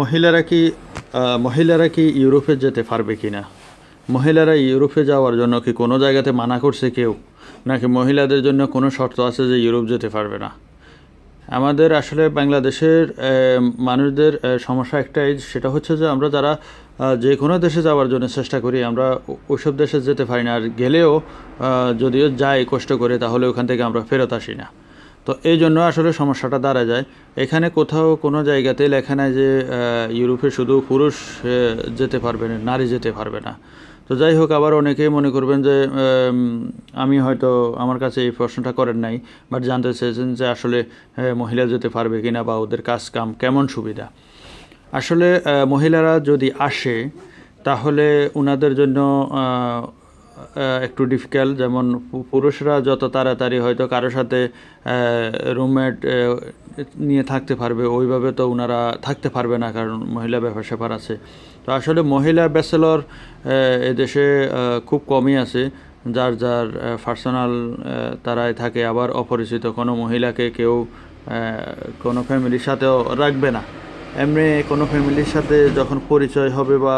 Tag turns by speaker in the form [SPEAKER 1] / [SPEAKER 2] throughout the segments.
[SPEAKER 1] মহিলারা কি মহিলারা কি ইউরোপে যেতে পারবে কি না মহিলারা ইউরোপে যাওয়ার জন্য কি কোনো জায়গাতে মানা করছে কেউ? নাকি মহিলাদের জন্য কোনো শর্ত আছে যে ইউরোপ যেতে পারবে না? আমাদের আসলে বাংলাদেশের মানুষদের সমস্যা একটাই, সেটা হচ্ছে যে আমরা যারা যে কোনো দেশে যাওয়ার জন্য চেষ্টা করি, আমরা ওইসব দেশে যেতে পারি না। আর গেলেও যদিও যাই কষ্ট করে, তাহলে ওখান থেকে আমরা ফেরত আসি না। তো এই জন্য আসলে সমস্যাটা দাঁড়া যায়। এখানে কোথাও কোনো জায়গাতে লেখা নেয় যে ইউরোপে শুধু পুরুষ যেতে পারবে না, নারী যেতে পারবে না। তো যাই হোক, আবার অনেকেই মনে করবেন যে আমি হয়তো আমার কাছে এই প্রশ্নটা করেন নাই, বাট জানতে চেয়েছেন যে আসলে মহিলা যেতে পারবে কি না বা ওদের কাজ কাম কেমন সুবিধা। আসলে মহিলারা যদি আসে, তাহলে ওনাদের জন্য একটু ডিফিকাল্ট যেমন পুরুষরা যত তাড়াতাড়ি হয়তো কারোর সাথে রুমমেট নিয়ে থাকতে পারবে, ওইভাবে তো ওনারা থাকতে পারবে না কারণ মহিলা ব্যাপার স্যাপার আছে। তো আসলে মহিলা ব্যাচেলর এদেশে খুব কমই আছে। যার যার পার্সোনাল তারাই থাকে, আবার অপরিচিত কোনো মহিলাকে কেউ কোনো ফ্যামিলির সাথেও রাখবে না। এমনি কোনো ফ্যামিলির সাথে যখন পরিচয় হবে বা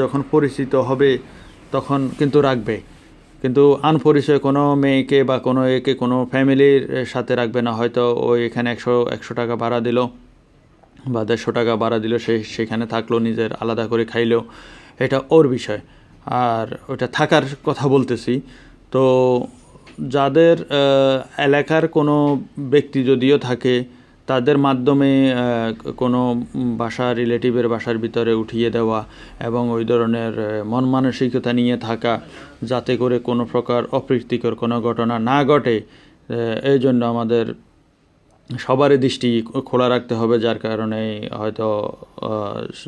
[SPEAKER 1] যখন পরিচিত হবে তখন কিন্তু রাখবে। কিন্তু আনপরিচয় কোনো মেয়েকে বা কোনো একে কোনো ফ্যামিলির সাথে রাখবে না। হয়তো ওই এখানে একশো একশো টাকা ভাড়া দিল বা দেড়শো টাকা ভাড়া দিল, সে সেখানে থাকল, নিজের আলাদা করে খাইলো। এটা ওর বিষয়। আর ওটা থাকার কথা বলতেছি। তো যাদের এলাকার কোনো ব্যক্তি যদিও থাকে তাদের মাধ্যমে কোনো বাসা রিলেটিভের বাসার ভিতরে উঠিয়ে দেওয়া এবং ওই ধরনের মন মানসিকতা নিয়ে থাকা যাতে করে কোনো প্রকার অপ্রীতিকর কোনো ঘটনা না ঘটে এই জন্য আমাদের সবারই দৃষ্টি খোলা রাখতে হবে, যার কারণে হয়তো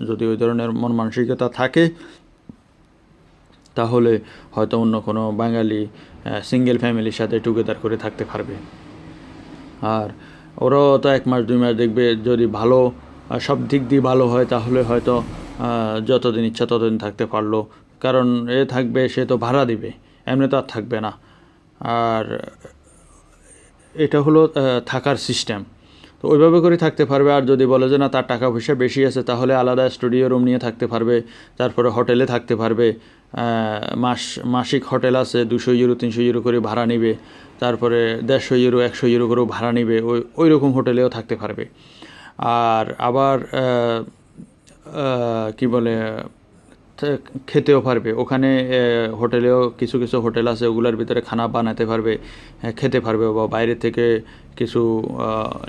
[SPEAKER 1] যদি ওই ধরনের মন মানসিকতা থাকে, তাহলে হয়তো অন্য কোনো বাঙালি সিঙ্গেল ফ্যামিলির সাথে টুগেদার করে থাকতে পারবে। আর ওরাও তো এক মাস, দুই মাস দেখবে যদি ভালো সব দিক দিয়ে ভালো হয়, তাহলে হয়তো যতদিন ইচ্ছা ততদিন থাকতে পারল। কারণ এ থাকবে, সে তো ভাড়া দিবে, এমনি তো আর থাকবে না। আর এটা হলো থাকার সিস্টেম তো ওইভাবে করে থাকতে পারবে, আর যদি বলে যে না, তার টাকা পয়সা বেশি আছে, তাহলে আলাদা স্টুডিও রুম নিয়ে থাকতে পারবে, তারপরে হোটেলে থাকতে পারবে। মাস, মাসিক হোটেল আছে, দুশো ইউরো তিনশো ইউরো করে ভাড়া নিবে। তারপরে দেড়শো ইউরো একশো ইউরো করেও ভাড়া নিবে ওই ওই রকম হোটেলেও থাকতে পারবে। আর আবার কি বলে খেতেও পারবে। ওখানে হোটেলেও কিছু কিছু হোটেল আছে ওগুলোর ভিতরে খানা বানাতে পারবে হ্যাঁ, খেতে পারবে বা বাইরে থেকে কিছু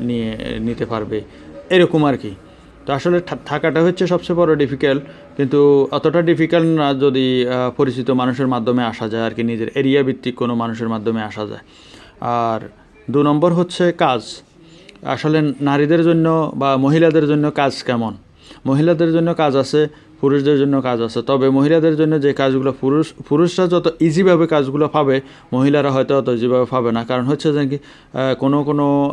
[SPEAKER 1] নিয়ে নিতে পারবে। এরকম আর কি। তো আসলে থাকাটা হচ্ছে সবচেয়ে বড় ডিফিকাল্ট কিন্তু অতটা ডিফিকাল্ট না যদি পরিচিত মানুষের মাধ্যমে আসা যায় আর কি, নিজের এরিয়া ভিত্তিক কোনো মানুষের মাধ্যমে আসা যায়। আর দু নম্বর হচ্ছে কাজ। আসলে নারীদের জন্য বা মহিলাদের জন্য কাজ কেমন? মহিলাদের জন্য কাজ আছে পুরুষদের জন্য কাজ আছে। তবে মহিলাদের জন্য যে কাজগুলো পুরুষ, পুরুষরা যত ইজিভাবে কাজগুলো পাবে, মহিলারা হয়তো অত ইজিভাবে পাবে না। কারণ হচ্ছে যে কি কোনো কোনো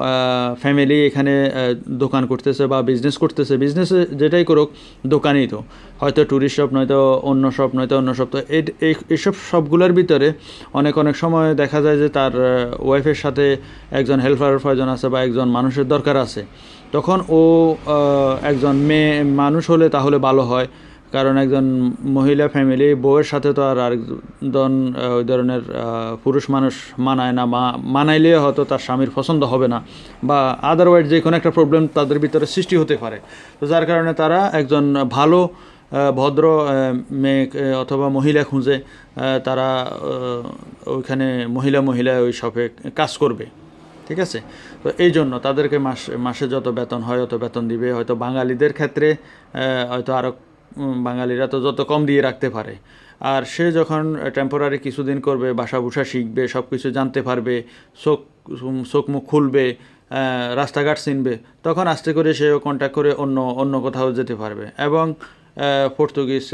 [SPEAKER 1] ফ্যামিলি এখানে দোকান করতেছে বা বিজনেস করতেছে বিজনেসে যেটাই করুক, দোকানেই তো। হয়তো ট্যুরিস্ট শপ নয়তো অন্য শপ নয়তো অন্য শপ তো এই এই- এইসব সবগুলোর ভিতরে অনেক অনেক সময় দেখা যায় যে তার ওয়াইফের সাথে একজন হেল্পারের প্রয়োজন আছে বা একজন মানুষের দরকার আছে। তখন ও একজন মেয়ে, মানুষ হলে তাহলে ভালো হয়। কারণ একজন মহিলা ফ্যামিলি বউয়ের সাথে তো আর আরেকজন ওই ধরনের পুরুষ মানুষ মানায় না। মা, মানাইলে হয়তো তার স্বামীর পছন্দ হবে না বা আদারওয়াইজ যে কোনো একটা প্রবলেম তাদের ভিতরে সৃষ্টি হতে পারে। তো যার কারণে তারা একজন ভালো ভদ্র মেয়ে অথবা মহিলা খুঁজে তারা ওইখানে মহিলা মহিলা ওই শপে কাজ করবে। ঠিক আছে? তো এই জন্য তাদেরকে মাস, মাসে যত বেতন হয়, অত বেতন দিবে। হয়তো বাঙালিদের ক্ষেত্রে হয়তো আরও বাঙালিরা তো যত কম দিয়ে রাখতে পারে। আর সে যখন টেম্পোরারি কিছুদিন করবে, বাসা বুসা শিখবে সব কিছু জানতে পারবে, চোখ চোখ মুখ খুলবে রাস্তাঘাট চিনবে, তখন আস্তে করে সে কন্ট্যাক্ট করে অন্য অন্য কোথাও যেতে পারবে। এবং পর্তুগিজ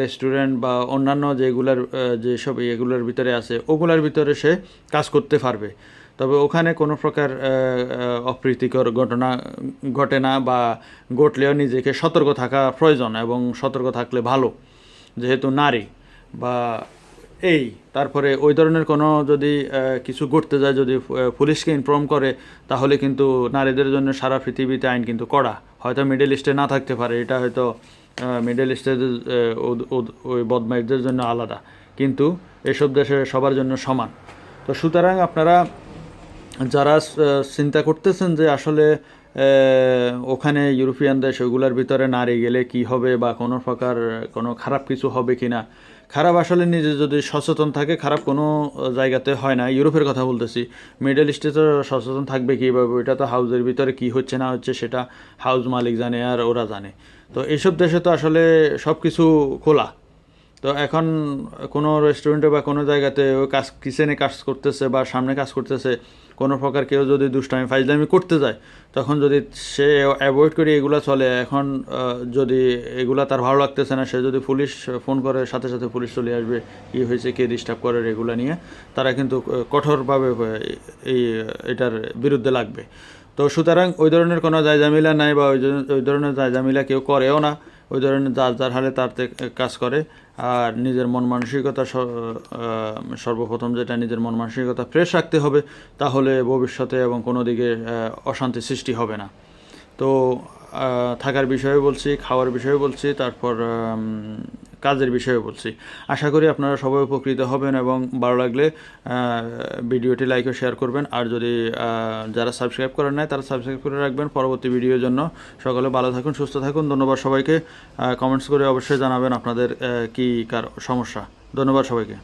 [SPEAKER 1] রেস্টুরেন্ট বা অন্যান্য যেগুলার যেসব এগুলোর ভিতরে আছে, ওগুলার ভিতরে সে কাজ করতে পারবে। তবে ওখানে কোনো প্রকার অপ্রীতিকর ঘটনা ঘটে না বা ঘটলেও নিজেকে সতর্ক থাকা প্রয়োজন এবং সতর্ক থাকলে ভালো, যেহেতু নারী বা এই। তারপরে ওই ধরনের কোনো যদি কিছু ঘটতে যায়, যদি পুলিশকে ইনফর্ম করে, তাহলে কিন্তু নারীদের জন্য সারা পৃথিবীতে আইন কিন্তু কড়া। হয়তো মিডল ইস্টে না থাকতে পারে, এটা হয়তো মিডল ইস্টের ওই বদমাইশদের জন্য আলাদা। কিন্তু এসব দেশে সবার জন্য সমান। তো সুতরাং আপনারা যারা চিন্তা করতেছেন যে আসলে ওখানে ইউরোপিয়ান দেশ ওগুলোর ভিতরে নারী গেলে কি হবে বা কোনো প্রকার, কোনো খারাপ কিছু হবে কি না খারাপ আসলে নিজে যদি সচেতন থাকে, খারাপ কোনো জায়গাতে হয় না। ইউরোপের কথা বলতেছি। মিডল ইস্টে তো সচেতন থাকবে কীভাবে? ওইটা তো হাউজের ভিতরে কি হচ্ছে না হচ্ছে সেটা হাউস মালিক জানে আর ওরা জানে। তো এইসব দেশে তো আসলে সব কিছু খোলা। তো এখন কোনো রেস্টুরেন্টে বা কোনো জায়গাতে ও কাজ কিচেনে কাজ করতেছে বা সামনে কাজ করতেছে, কোনো প্রকার কেউ যদি দুষ্টামি ফাইজলামি করতে যায়, তখন যদি সে অ্যাভয়েড করে এগুলো চলে, এখন যদি এগুলা তার ভালো লাগতেছে না, সে যদি পুলিশ ফোন করে, সাথে সাথে পুলিশ চলে আসবে, কী হয়েছে, কে ডিস্টার্ব করে এগুলা নিয়ে, তারা কিন্তু কঠোরভাবে এই, এটার বিরুদ্ধে লাগবে। তো সুতরাং ওই ধরনের কোনো জায়জামিলা নাই বা ওই ওই ধরনের জায়জামিলা কেউ করেও না। ওই ধরনের যার যার হালে তার কাজ করে। আর নিজের মন মানসিকতা সর্বপ্রথম যেটা নিজের মন মানসিকতা ফ্রেশ রাখতে হবে, তাহলে ভবিষ্যতে এবং কোনো দিকে অশান্তি সৃষ্টি হবে না। তো থাকার বিষয়ে বলছি, খাওয়ার বিষয়ে বলছি, তারপর কাজের বিষয়ে বলছি। আশা করি আপনারা সবাই উপকৃত হবেন এবং ভালো লাগলে ভিডিওটি লাইক ও শেয়ার করবেন। আর যদি যারা সাবস্ক্রাইব করেন নাই, তারা সাবস্ক্রাইব করে রাখবেন পরবর্তী ভিডিওর জন্য। সকলে ভালো থাকুন, সুস্থ থাকুন। ধন্যবাদ সবাইকে। কমেন্টস করে অবশ্যই জানাবেন আপনাদের কী কার সমস্যা। ধন্যবাদ সবাইকে।